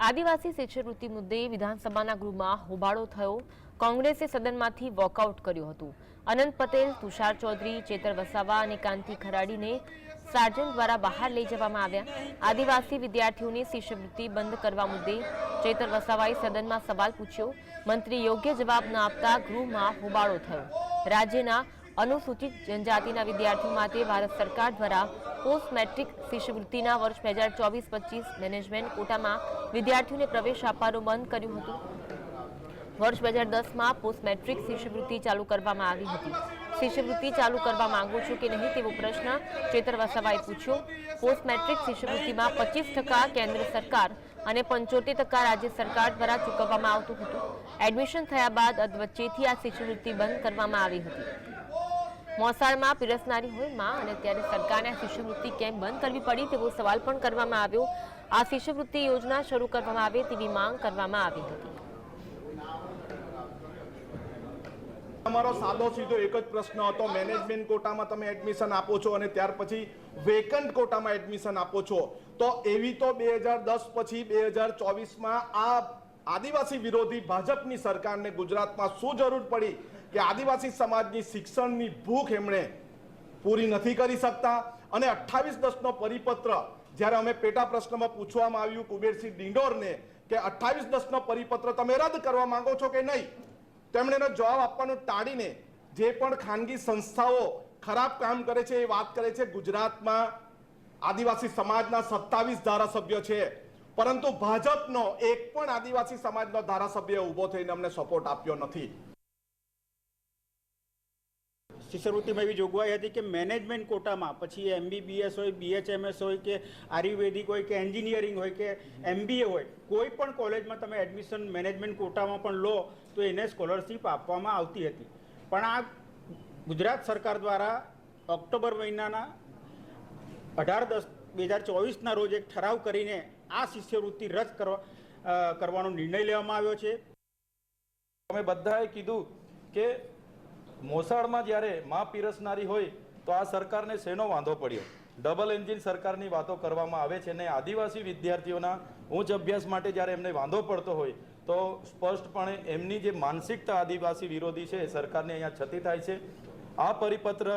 આદિવાસી શિષ્યવૃત્તિ મુદ્દે વિધાનસભાના ગૃહમાં હોબાળો થયો. કોંગ્રેસે સદનમાંથી વોકઆઉટ કર્યું હતું. અનંત પટેલ, તુષાર ચૌધરી, ચેતર વસાવા અને કાંતિ ખરાડીને સાર્જન દ્વારા બહાર લઈ જવામાં આવ્યા. આદિવાસી વિદ્યાર્થીઓની શિષ્યવૃત્તિ બંધ કરવા મુદ્દે ચેતર વસાવાએ સદનમાં સવાલ પૂછ્યો. મંત્રી યોગ્ય જવાબ ન આપતા ગૃહમાં હોબાળો થયો. રાજ્યના અનુસૂચિત જનજાતિના વિદ્યાર્થીઓ માટે ભારત સરકાર દ્વારા પોસ્ટ મેટ્રિક શિષ્યવૃત્તિના વર્ષ બે હજાર ચોવીસ પચીસ મેનેજમેન્ટ કોટામાં વિદ્યાર્થીઓને પ્રવેશ આપવાનું બંધ કર્યું હતું. વર્ષ બે હજાર દસમાં પોસ્ટ મેટ્રિક શિષ્યવૃત્તિ ચાલુ કરવામાં આવી હતી. શિષ્યવૃત્તિ ચાલુ કરવા માંગુ છું કે નહીં તેવો પ્રશ્ન ચેતર વસાવાએ પૂછ્યો. પોસ્ટ મેટ્રિક શિષ્યવૃત્તિમાં પચીસ ટકા કેન્દ્ર સરકાર અને પંચોતેર ટકા રાજ્ય સરકાર દ્વારા ચૂકવવામાં આવતું હતું. એડમિશન થયા બાદ અધવચ્ચેથી આ શિષ્યવૃત્તિ બંધ કરવામાં આવી હતી. મોસાળમાં પીરસનારી હોયમાં અને ત્યારે સરકારને આ શિષ્યવૃત્તિ કેમ બંધ કરવી પડી તેવો સવાલ પણ કરવામાં આવ્યો. આ શિષ્યવૃત્તિ યોજના શરૂ કરવામાં આવે તેવી માંગ કરવામાં આવી હતી. તમારો સાદો સીધો એક જ પ્રશ્ન હતો. મેનેજમેન્ટ કોટામાં તમે એડમિશન આપો છો અને ત્યાર પછી વેકન્ટ કોટામાં એડમિશન આપો છો. તો એવી તો બે હજાર દસ પછી બે હજાર ચોવીસમાં આ આદિવાસી વિરોધી ભાજપની સરકારને ગુજરાતમાં શું જરૂર પડી કે આદિવાસી સમાજની શિક્ષણની ભૂખ એમણે પૂરી નથી કરી શકતા? અને અઠ્ઠાવીસ દસનો પરિપત્ર, જ્યારે અમે પેટા પ્રશ્નમાં પૂછવામાં આવ્યું કુબેરસિંહ ડિંડોરને કે અઠ્ઠાવીસ દસનો પરિપત્ર તમે રદ કરવા માંગો છો કે નહીં? તેમણે એનો જવાબ આપવાનું ટાળીને જે પણ ખાનગી સંસ્થાઓ ખરાબ કામ કરે છે એ વાત કરે છે. ગુજરાતમાં આદિવાસી સમાજના સત્તાવીસ ધારાસભ્ય છે. પરંતુ ભાજપનો એક પણ આદિવાસી સમાજનો ધારાસભ્ય ઊભો થઈને અમને સપોર્ટ આપ્યો નથી. શિષ્યવૃત્તિમાં એવી જોગવાઈ હતી કે મેનેજમેન્ટ કોટામાં, પછી એમબીબીએસ હોય બીએચએમએસ હોય કે આયુર્વેદિક હોય કે એન્જિનિયરિંગ હોય કે એમબીએ હોય, કોઈ પણ કોલેજમાં તમે એડમિશન મેનેજમેન્ટ કોટામાં પણ લો, તો એને સ્કોલરશીપ આપવામાં આવતી હતી. પણ આ ગુજરાત સરકાર દ્વારા ઓક્ટોબર મહિનાના અઢાર દસ બે હજાર ચોવીસના રોજ એક ઠરાવ કરીને આ શિષ્યવૃત્તિ રદ કરવા કરવાનો નિર્ણય લેવામાં આવ્યો છે. અમે બધાએ કીધું કે મોસાળમાં જ્યારે માં પીરસનારી હોય તો આ સરકારને શેનો વાંધો પડ્યો? ડબલ એન્જિન સરકારની વાતો કરવામાં આવે છે ને આદિવાસી વિદ્યાર્થીઓના ઉચ્ચ અભ્યાસ માટે જ્યારે એમને વાંધો પડતો હોય, તો સ્પષ્ટપણે એમની જે માનસિકતા આદિવાસી વિરોધી છે સરકારને અહીંયા છતી થાય છે. આ પરિપત્ર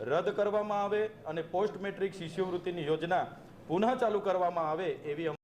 રદ કરવામાં આવે અને પોસ્ટ મેટ્રિક શિષ્યવૃત્તિની યોજના પુનઃ ચાલુ કરવામાં આવે એવી